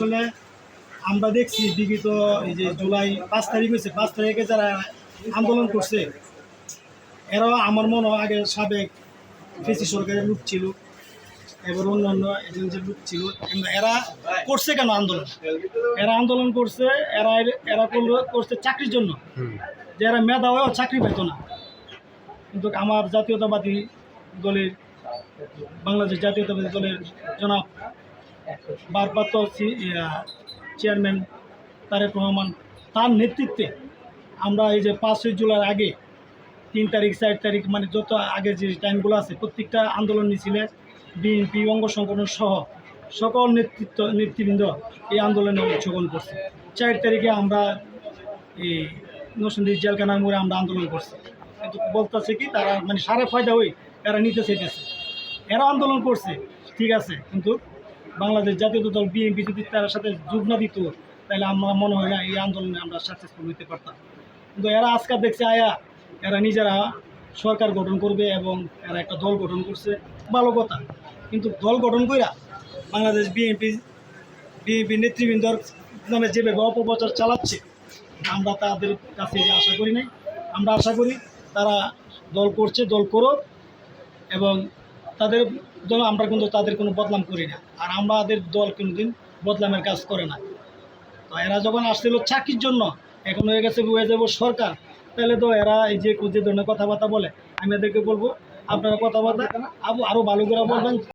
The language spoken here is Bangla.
আসলে আমরা দেখছি বিগত এই যে জুলাই পাঁচ তারিখ হয়েছে পাঁচ তারিখে যারা আন্দোলন করছে এরাও আমার মনে হয় আগে সাবেক কৃষি সরকারের লোক ছিল এবার অন্যান্য এজেন্সির লোক ছিল। এরা করছে কেন আন্দোলন? এরা আন্দোলন করছে এরা এরা করল করছে চাকরির জন্য। যে এরা মেধা হয়েও চাকরি পেত না। কিন্তু আমার জাতীয়তাবাদী দলের বাংলাদেশ জাতীয়তাবাদী দলের জনাব ভারপ্রাপ্ত চেয়ারম্যান তারেক রহমান তার নেতৃত্বে আমরা এই যে পাঁচই জুলাই আগে তিন তারিখ, চার তারিখ মানে যত আগে যে টাইমগুলো আছে, প্রত্যেকটা আন্দোলন মিছিলে বিএনপি, অঙ্গ সংগঠন সহ সকল নেতৃত্ব, নেতৃবৃন্দ এই আন্দোলনে অংশগ্রহণ করছে। চার তারিখে আমরা এই নসুন্দি জেলখানার মোড়ে আমরা আন্দোলন করছি। কিন্তু বলতেছে কি, তারা মানে সারা ফায়দা হই এরা নিতে চাইতেছে। এরা আন্দোলন করছে, ঠিক আছে, কিন্তু বাংলাদেশ জাতীয় দল বিএনপি যদি তার সাথে যোগ না দিত, তাহলে আমরা মনে হয় না এই আন্দোলনে আমরা সাকসেসফুল হতে পারতাম। কিন্তু এরা আজকাল দেখছে আয়া, এরা নিজেরা সরকার গঠন করবে এবং এরা একটা দল গঠন করছে। ভালো কথা, কিন্তু দল গঠন কইরা বাংলাদেশ বিএনপি বিএনপি নেতৃবৃন্দর নামে যেভাবে অপপ্রচার চালাচ্ছে, আমরা তাদের কাছে আশা করি নাই, আমরা আশা করি তারা দল করছে, দল করুক এবং তাদের জন্য আমরা কিন্তু তাদের কোনো বদলাম করি না। আর আমাদের দল কোনো দিন বদলামের কাজ করে না। তো এরা যখন আসছিল চাকরির জন্য, এখন হয়ে গেছে হয়ে যাব সরকার। তাহলে তো এরা এই যে যে ধরনের কথাবার্তা বলে, আমি এদেরকে বলব, আপনারা কথাবার্তা আরও ভালো করে বলবেন।